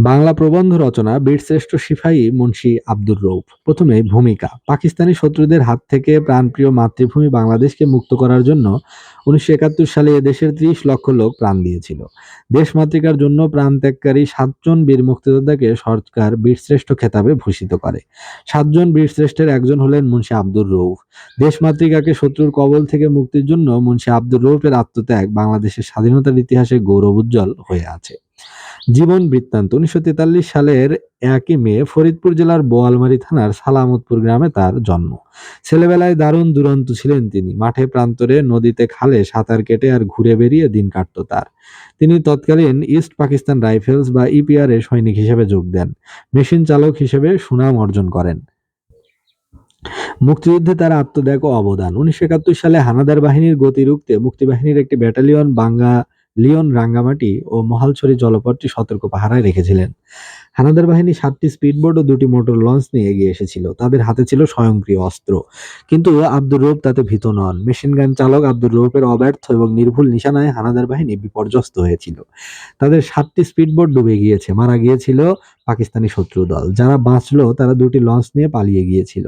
বাংলা প্রবন্ধ রচনা বীরশ্রেষ্ঠ সিপাহী মুন্সি আব্দুর রউফ। প্রথমে ভূমিকা। পাকিস্তানি শত্রুদের হাত থেকে প্রাণপ্রিয় মাতৃভূমি বাংলাদেশকে মুক্ত করার জন্য উনিশশো একাত্তর সালে দেশের ত্রিশ লক্ষ লোক প্রাণ দিয়েছিল। দেশমাতৃকার জন্য প্রাণত্যাগকারী সাতজন বীর মুক্তিযোদ্ধাকে সরকার বীরশ্রেষ্ঠ খেতাবে ভূষিত করে। সাতজন বীরশ্রেষ্ঠের একজন হলেন মুন্সি আব্দুর রউফ। দেশমাতৃকাকে শত্রুর কবল থেকে মুক্তির জন্য মুন্সি আব্দুর রউফের আত্মত্যাগ বাংলাদেশের স্বাধীনতার ইতিহাসে গৌরব উজ্জ্বল হয়ে আছে। জীবন বৃত্তান্ত। উনিশশো তেতাল্লিশ সালের একই মে ফরিদপুর জেলার বোয়ালমারি থানার সালামতপুর গ্রামে তার জন্ম। ছেলেবেলায় দারুণ দুরন্ত ছিলেন তিনি। মাঠে প্রান্তরে নদীতে খালে সাঁতার কেটে আর ঘুরে বেরিয়ে দিন কাটত তার। তিনি তৎকালীন ইস্ট পাকিস্তান রাইফেলস বা ইপিআর এ সৈনিক হিসেবে যোগ দেন। মেশিন চালক হিসেবে সুনাম অর্জন করেন। মুক্তিযুদ্ধে তার আত্মত্যাগ অবদান। উনিশশো একাত্তর সালে হানাদার বাহিনীর গতি রুখতে মুক্তিবাহিনীর একটি ব্যাটালিয়ন বাঙ্গা লিওন রাঙ্গামাটি ও মহালছড়ি জলপথটি সতর্ক পাহারায় রেখেছিলেন। হানাদার বাহিনী সাতটি স্পিডবোট ও দুটি মোটর লঞ্চ নিয়ে এগিয়ে এসেছিল। তাদের হাতে ছিল স্বয়ংক্রিয় অস্ত্র। কিন্তু আব্দুর রৌফ তাতে ভীত নন। মেশিন গান চালক আব্দুর রৌফের অব্যর্থ এবং নির্ভুল নিশানায় হানাদার বাহিনী বিপর্যস্ত হয়েছিল। তাদের সাতটি স্পিডবোট ডুবে গিয়েছে। মারা গিয়েছিল পাকিস্তানি শত্রু দল। যারা বাঁচলো, তারা দুটি লঞ্চ নিয়ে পালিয়ে গিয়েছিল।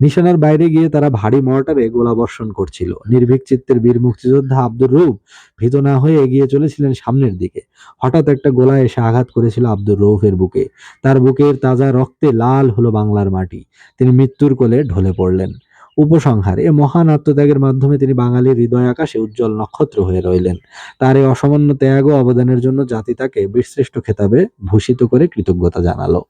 নিশানার বাইরে গিয়ে তারা ভারী মর্টারে গোলাবর্ষণ করছিল। নির্ভীক চিত্তের বীর মুক্তিযোদ্ধা আব্দুর রৌফ ভীত না হয়ে এগিয়ে চলেছিলেন সামনের দিকে। হঠাৎ একটা গোলা এসে আঘাত করেছিল আব্দুর রৌফের বুকে। তার বুকের তাজা রক্তে লাল হলো বাংলার মাটি। তিনি মৃত্যুর কোলে ঢলে পড়লেন। উপসংহার, এ মহান আত্মত্যাগের মাধ্যমে তিনি বাঙালির হৃদয় আকাশে উজ্জ্বল নক্ষত্র হয়ে রইলেন। তার এই অসামান্য ত্যাগ ও অবদানের জন্য জাতি তাকে বীরশ্রেষ্ঠ খেতাবে ভূষিত করে কৃতজ্ঞতা জানালো।